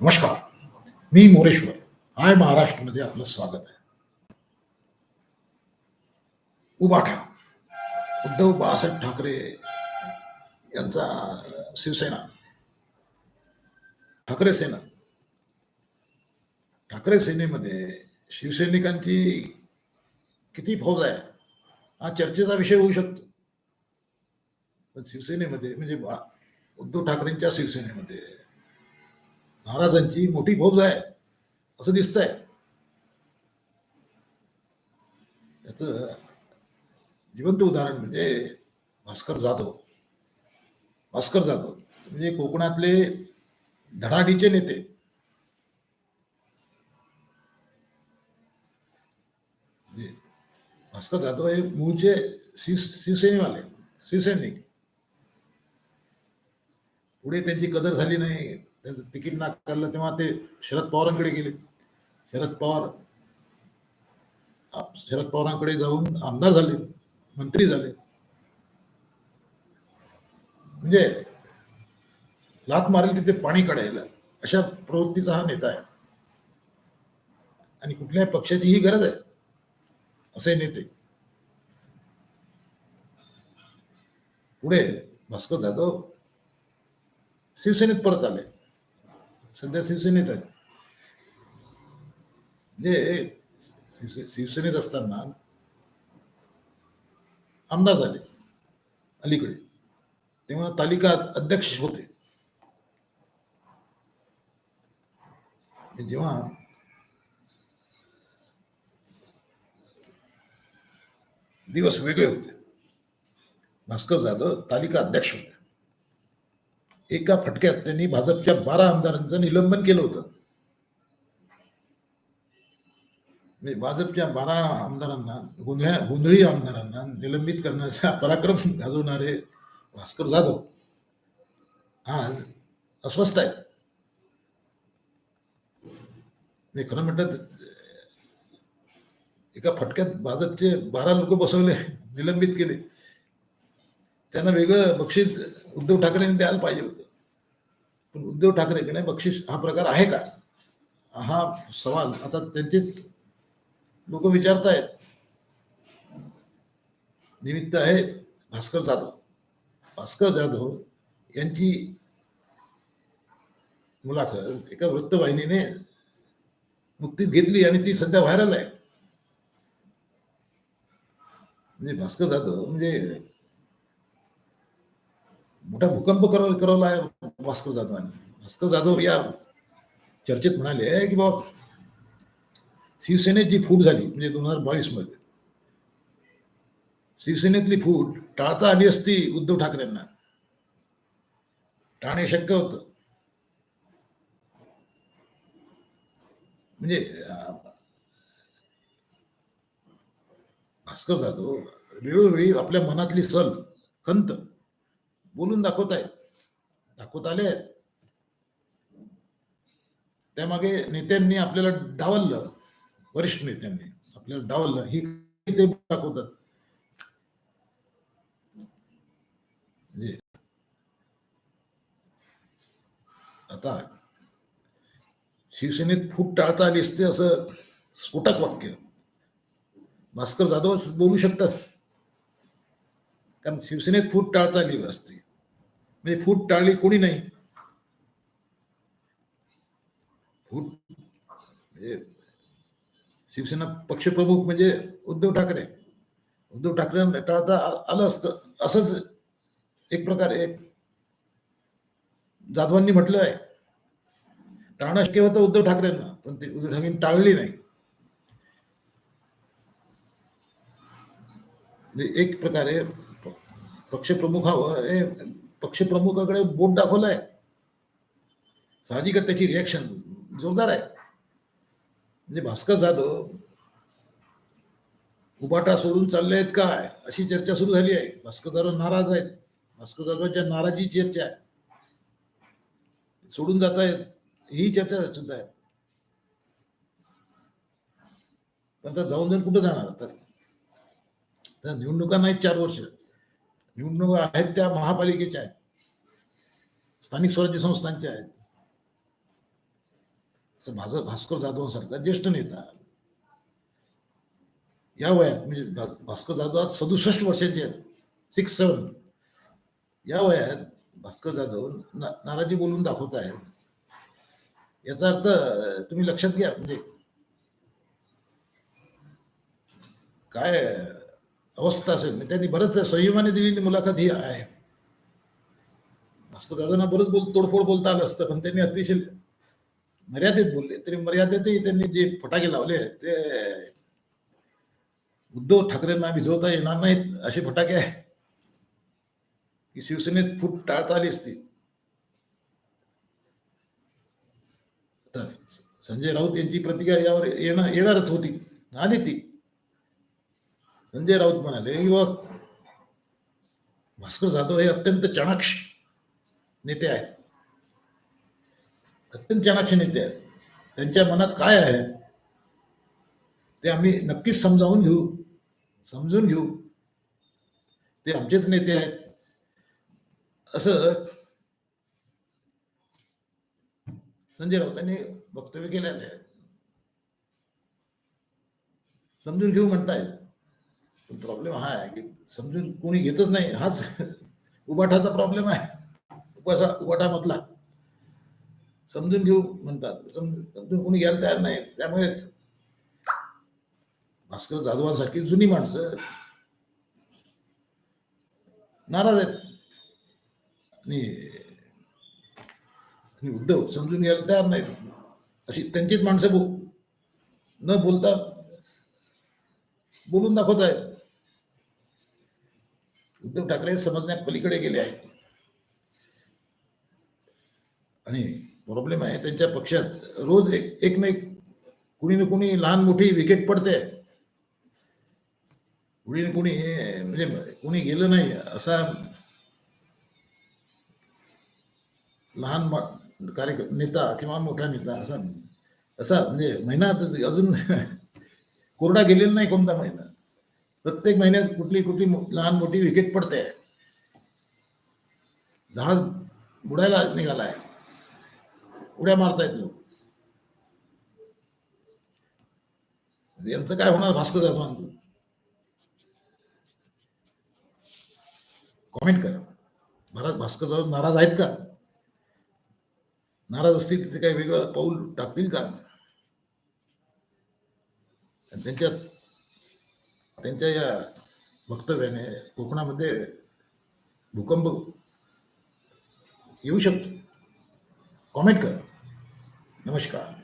नमस्कार. मी मोरेश्वर. हाय महाराष्ट्रमध्ये आपलं स्वागत आहे. उबाठा उद्धव बाळासाहेब ठाकरे यांचा शिवसेना. ठाकरे सेना. ठाकरे सेनेमध्ये शिवसैनिकांची किती फौज आहे हा चर्चेचा विषय होऊ शकतो. पण शिवसेनेमध्ये म्हणजे बा- उद्धव ठाकरेंच्या शिवसेनेमध्ये महाराजांची मोठी भोज आहे. असं दिसतंय. याच जिवंत उदाहरण म्हणजे भास्कर जाधव. भास्कर जाधव म्हणजे कोकणातले धडाडीचे नेते. म्हणजे भास्कर जाधव हे मूळचे शिवसेनेवाले शिवसैनिक. पुढे त्यांची कदर झाली नाही. त्यांचं तिकीट नाकारलं तेव्हा ते शरद पवारांकडे गेले. शरद पवार शरद पवारांकडे जाऊन आमदार झाले मंत्री झाले. म्हणजे लात मारेल तिथे पाणी काढायला अशा प्रवृत्तीचा हा नेता आहे. आणि कुठल्याही पक्षाची ही गरज आहे असे नेते. पुढे भास्कर जाधव शिवसेनेत परत आले. सध्या शिवसेनेत आहेत. म्हणजे शिवसेनेत असताना आमदार झाले अलीकडे. तेव्हा तालिका अध्यक्ष होते. जेव्हा दिवस वेगळे होते. भास्कर जाधव तालिका अध्यक्ष होते. एका फटक्यात त्यांनी भाजपच्या बारा आमदारांचं निलंबन केलं होतं. म्हणजे भाजपच्या बारा आमदारांना गोंधळ्या गोंधळी आमदारांना निलंबित करण्याचा पराक्रम गाजवणारे भास्कर जाधव आज अस्वस्थ आहेत. मी खरं म्हटलं एका फटक्यात भाजपचे बारा लोक बसवले निलंबित केले. त्यांना वेगळं बक्षीस उद्धव ठाकरेंनी द्यायला पाहिजे होतं. पण उद्धव ठाकरेकडे बक्षीस हा प्रकार आहे का? हा सवाल. आता त्यांचेच लोक विचारतायत. निमित्त आहे भास्कर जाधव. भास्कर जाधव यांची मुलाखत एका वृत्तवाहिनीने नुकतीच घेतली आणि ती सध्या व्हायरल आहे. म्हणजे भास्कर जाधव म्हणजे मोठा भूकंप करव करवला आहे भास्कर जाधवांनी भास्कर जाधव या चर्चेत म्हणाले की बाबा शिवसेनेत जी फूट झाली म्हणजे दोन हजार बावीसमध्ये शिवसेनेतली फूट टाळता आली असती उद्धव ठाकरेंना. टाळणे शक्य होतं. म्हणजे भास्कर जाधव वेळोवेळी आपल्या मनातली सल खंत बोलून दाखवत आहेत दाखवत आले आहेत त्यामागे नेत्यांनी आपल्याला डावललं वरिष्ठ नेत्यांनी आपल्याला डावललं ही ते दाखवतात. आता शिवसेनेत फूट टाळता आली असते असं स्फोटक वाक्य. भास्कर जाधवच बोलू शकतात. कारण शिवसेनेत फूट टाळता आली असती. म्हणजे फूट टाळली कोणी नाही. फूट म्हणजे शिवसेना पक्षप्रमुख म्हणजे उद्धव ठाकरे. उद्धव ठाकरे टाळता आलं असतं असंच एक प्रकारे जाधवांनी म्हटलं आहे. टाळणं शक्य होतं उद्धव ठाकरेंना पण ते उद्धव ठाकरे टाळली नाही. म्हणजे एक प्रकारे प- हा पक्षप्रमुखाकडे बोट दाखवलाय. साहजिकच त्याची रिॲक्शन जोरदार आहे. म्हणजे भास्कर जाधव उबाटा सोडून चालले आहेत काय? अशी चर्चा सुरू झाली आहे. भास्कर जाधव नाराज आहेत. भास्कर जाधवांच्या नाराजी चर्चा आहे. सोडून जात आहेत. ही चर्चा सुद्धा आहे. पण आता जाऊन जाऊन कुठं जाणार? आता त्या निवडणुका नाहीत चार वर्ष. निवडणुका आहेत त्या महापालिकेच्या आहेत. स्थानिक स्वराज्य संस्थांच्या आहेत. असं माझं भास्कर जाधवांसारखा ज्येष्ठ नेता. या वयात म्हणजे भास्कर जाधव आज सदुसष्ट वर्षाचे आहेत. सिक्स सेवन या वयात भास्कर जाधव ना- नाराजी बोलून दाखवत आहेत. याचा अर्थ तुम्ही लक्षात घ्या म्हणजे काय अवस्था असेल. त्यांनी बरंच संयमाने दिलेली मुलाखत ही आहे. भास्कर जाधवांना बरंच बोल तोडफोड बोलता आलं असतं पण त्यांनी अतिशय मर्यादित बोलले. तरी मर्यादेतही त्यांनी जे फटाके लावले ते उद्धव ठाकरेंना भिजवता येणार नाहीत असे फटाके आहेत. की शिवसेनेत फूट टाळता आली असती. आता संजय राऊत यांची प्रतिक्रिया यावर येणार येणारच होती. आली ती. संजय राऊत म्हणाले युवक भास्कर जाधव हे अत्यंत चाणाक्ष नेते आहेत. अत्यंत चाणाक्ष नेते आहेत. त्यांच्या मनात काय आहे? ते आम्ही नक्कीच समजावून घेऊ समजून घेऊ. ते आमचेच नेते आहेत. असं संजय राऊतांनी वक्तव्य केलेले आहे. समजून घेऊ म्हणतायत. येईल प्रॉब्लेम हा आहे की समजून कोणी घेतच नाही हाच उबाठाचा प्रॉब्लेम आहे. उपासा उबाठामधला. समजून घेऊ म्हणतात. समजून समजून कोणी घ्यायला तयार नाही. त्यामुळेच भास्कर जाधवांसारखी जुनी माणसं नाराज आहेत. आणि आणि उद्धव समजून घ्यायला तयार नाहीत. अशी त्यांचीच माणसं बो न बोलता बोलून दाखवत आहेत. उद्धव ठाकरे समजण्या पलीकडे गेले आहेत. आणि प्रॉब्लेम आहे त्यांच्या पक्षात रोज एक एक ना एक कुणी ना कुणी लहान मोठी विकेट पडते. कुणी ना कुणी म्हणजे कुणी गेलं नाही असा लहान कार्यक्रम कार्य नेता किंवा मोठा नेता असा असा म्हणजे महिना तर अजून कोरडा गेलेला नाही कोणता महिना. प्रत्येक महिन्यात कुठली कुठली लहान मोठी विकेट पडते. जहाज बुडायला निघालाय. उड्या मारतायत लोक. यांचं काय होणार? भास्कर तू. कॉमेंट करा. भारत भास्कर जाधव नाराज आहेत का? नाराज असतील ते काही वेगळं पाऊल टाकतील का? आणि त्यांच्या या वक्तव्याने कोकणामध्ये भूकंप येऊ शकतो. कॉमेंट करा. नमस्कार.